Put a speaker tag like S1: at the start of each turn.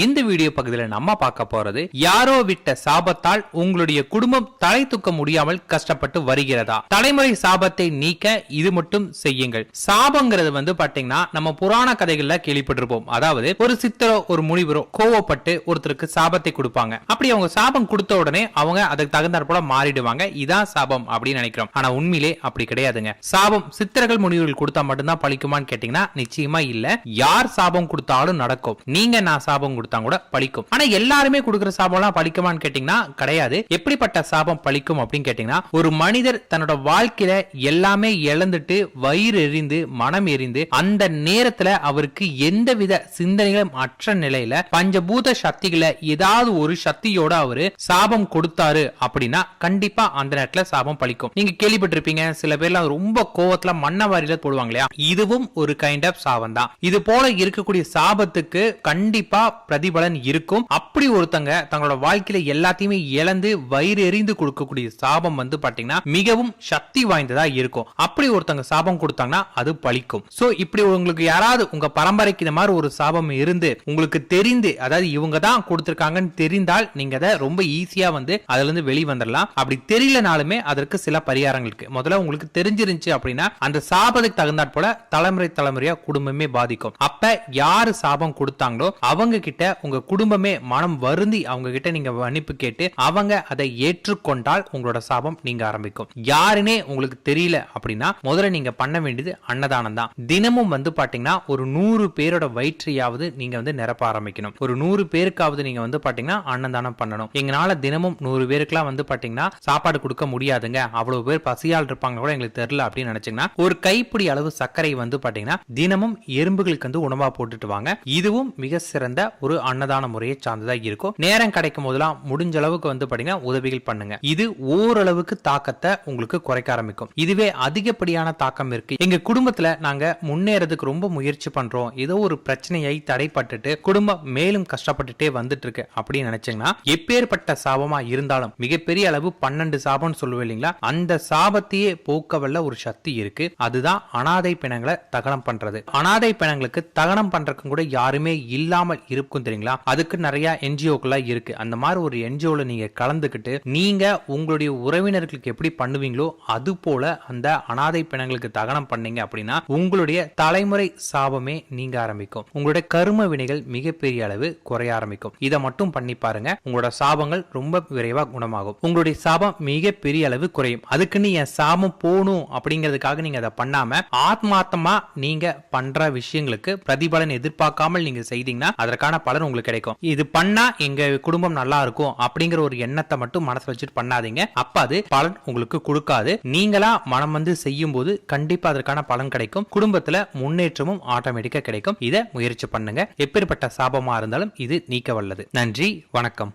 S1: இந்த வீடியோ பகுதியில் நம்ம பார்க்க போறது யாரோ விட்ட சாபத்தால் உங்களுடைய குடும்பம் தலை தூக்க முடியாமல் கஷ்டப்பட்டு வருகிறதா? தலைமுறை சாபத்தை நீக்க இது மட்டும் செய்யுங்கள். சாபங்கிறது வந்து பாத்தீங்கன்னா நம்ம புராண கதைகள்ல கேள்விப்பட்டிருப்போம். அதாவது ஒரு சித்தரோ ஒரு முனிவரோ கோவப்பட்டு ஒருத்தருக்கு சாபத்தை கொடுப்பாங்க. அப்படி அவங்க சாபம் கொடுத்த உடனே அவங்க அதுக்கு தகுந்தாற் போல மாறிடுவாங்க. இதான் சாபம் அப்படின்னு நினைக்கிறோம். ஆனா உண்மையிலே அப்படி கிடையாதுங்க. சாபம் சித்தர்கள் முனிவர்கள் கொடுத்தா மட்டும்தான் பழிக்குமான்னு கேட்டீங்கன்னா நிச்சயமா இல்ல. யார் சாபம் கொடுத்தாலும் நடக்கும். நீங்க நான் சாபம் கொடுத்தா கூட பழிக்கும். ஆனா எல்லாருமே கொடுக்குற சாபம்லாம் பழிக்குமான்னு கேட்டீங்கன்னா கிடையாது. எப்படிப்பட்ட சாபம் பழிக்கும் அப்படின்னு கேட்டீங்கன்னா ஒரு மனிதர் தன்னோட வாழ்க்கையில எல்லாமே இழந்துட்டு வயிறு எரிந்து மனம் எரிந்து அந்த நேரத்துல அவருக்கு எந்தவித சிந்தனைகளும் அற்ற நிலையில பஞ்சபூத சக்திகளை ஏதாவது ஒரு சக்தியோட அவரு சாபம் கொடுத்தாரு அப்படின்னா கண்டிப்பா அந்த நேரத்துல சாபம் பழிக்கும். நீங்க கேள்விப்பட்டிருப்பீங்க சில பேர்லாம் ரொம்ப கோவத்துல மண்ணவாரியில போடுவாங்க இல்லையா? இதுவும் ஒரு கைண்ட் ஆஃப் சாபம் தான் இது போல இருக்கக்கூடிய சாபத்துக்கு கண்டிப்பா பிரதிபலன் இருக்கும். அப்படி ஒருத்தங்க தங்களோட வாழ்க்கையில எல்லாத்தையுமே இழந்து வயிறு எறிந்து கொடுக்கக்கூடிய சாபம் வந்து பாத்தீங்கன்னா மிகவும் சக்தி வாய்ந்ததா இருக்கும். அப்படி ஒருத்தங்க சாபம் கொடுத்தாங்கன்னா அது பலிக்கும் சோ இப்படி உங்களுக்கு யாராவது உங்க பரம்பரைக்கு இந்த மாதிரி ஒரு சாபம் இருந்து உங்களுக்கு தெரிந்து அதாவது இவங்க தான் கொடுத்திருக்காங்கன்னு தெரிந்தால் நீங்க அதை ரொம்ப ஈஸியா வந்து அதுல இருந்து வெளிவந்துடலாம் அப்படி தெரியலனாலுமே அதற்கு சில பரிகாரங்கள் இருக்கு. முதல்ல உங்களுக்கு தெரிஞ்சிருந்துச்சு அப்படின்னா அந்த சாபத்துக்கு தகுந்தாற் போல தலைமுறை தலைமுறையா குடும்பமே பாதிக்கும். அப்ப யாரு சாபம் கொடுத்தாங்களோ அவங்க கிட்ட உங்க குடும்பமே மனம் வருந்தி அவங்க கிட்ட நீங்க மன்னிப்பு கேட்டு அவங்க அதை ஏற்றுக்கொண்டால் உங்களோட சாபம் நீங்க ஆரம்பிக்கும். யாருனே உங்களுக்கு தெரியல அப்படின்னா முதல்ல நீங்க பண்ண வேண்டியது அன்னதானம் தான். தினமும் வந்து பாத்தீங்கன்னா ஒரு நூறு பேரோட வயிற்றையாவது நீங்க வந்து நிரப்ப ஆரம்பிக்கணும். ஒரு நூறு பேருக்காவது நீங்க வந்து பாத்தீங்கன்னா அன்னதானம் பண்ணணும். எங்களால தினமும் நூறு பேருக்குலாம் வந்து பாத்தீங்கன்னா சாப்பாடு கொடுக்க முடியாதுங்க. அவ்வளவு பேர் பசியால் இருப்பாங்க கூட எங்களுக்கு தெரியல அப்படின்னு நினைச்சீங்கன்னா ஒரு கைப்பிடி அளவு சர்க்கரை வந்து பாத்தீங்கன்னா தினமும் எறும்புகளுக்கு வந்து உணவா போட்டுட்டு வாங்க. இதுவும் மிக சிறந்த ஒரு அன்னதான முறையை சார்ந்ததாக இருக்கும். நேரம் கிடைக்கும் போதெல்லாம் முடிஞ்ச அளவுக்கு வந்து பாத்தீங்கன்னா உதவிகள் பண்ணுங்க. இது ஓரளவுக்கு தாக்கத்தை உங்களுக்கு குறைக்க ஆரம்பிக்கும். இதுவே அதிகப்படியான தாக்கம் இருக்கு. எங்க குடும்பத்துல நாங்க முன்னேறதுக்கு ரொம்ப முயற்சி பண்றோம். ஏதோ ஒரு பிரச்சனையை தடைப்பட்டுட்டு குடும்பம் மேலும் கஷ்டப்பட்டுட்டே வந்துட்டு இருக்கு அப்படின்னு நினைச்சீங்கன்னா எப்பேற்பட்ட சாபமா இருந்தாலும் மிகப்பெரிய அளவு பன்னெண்டு சாபம்னு சொல்லுவேன் இல்லைங்களா? அந்த சாபத்தையே போக்க வல்ல ஒரு சக்தி இருக்கு. அதுதான் அனாதை பிணங்களை தகனம் பண்றது. அனாதை பிணங்களுக்கு தகனம் பண்றதுக்கும் கூட யாருமே இல்லாமல் இருக்கும் தெரியுங்களா? அதுக்கு நிறைய என்ஜிஓக்கெல்லாம் இருக்கு. அந்த மாதிரி ஒரு என்ஜிஓல நீங்க கலந்துக்கிட்டு நீங்க உங்களுடைய உறவினர்களுக்கு எப்படி பண்ணுவீங்களோ அது போல அந்த அனாதை பிணங்களுக்கு தகனம் பண்ணீங்க அப்படின்னா உங்களுடைய தலைமுறை சாபமே நீங்க ஆரம்பிக்கும். உங்களுடைய கரும வினைகள் மிகப்பெரிய அளவு குறைய ஆரம்பிக்கும். இதை மட்டும் பண்ணி பாருங்க. உங்களோட சாபங்கள் ரொம்ப விரைவா குணமாகும். உங்களுடைய சாபம் மிகப்பெரிய அளவு குறையும். அதுக்குன்னு என் சாபம் போகணும் அப்படிங்கிறதுக்காக நீங்க அதை பண்ணாம ஆத்மார்த்தமா நீங்க பண்ற விஷயங்களுக்கு பிரதிபலன் எதிர்பார்க்காமல் நீங்க செய்தீங்கன்னா அதற்கான பலன் உங்களுக்கு கிடைக்கும். இது பண்ணா எங்க குடும்பம் நல்லா இருக்கும் அப்படிங்கிற ஒரு எண்ணத்தை மட்டும் மனசுல வச்சுட்டு பண்ணாதீங்க. அப்ப அது பலன் உங்களுக்கு கொடுக்காது. நீங்களா மனம் வந்து செய்யும் போது கண்டிப்பா அதற்கான பலன் கிடைக்கும். குடும்பத்துல முன்னேற்றமும் ஆட்டோமேட்டிக்கா கிடைக்கும். இதை முயற்சி பண்ணுங்க. எப்பேற்பட்ட சாபமா இருந்தாலும் இது நீக்க வல்லது. நன்றி வணக்கம்.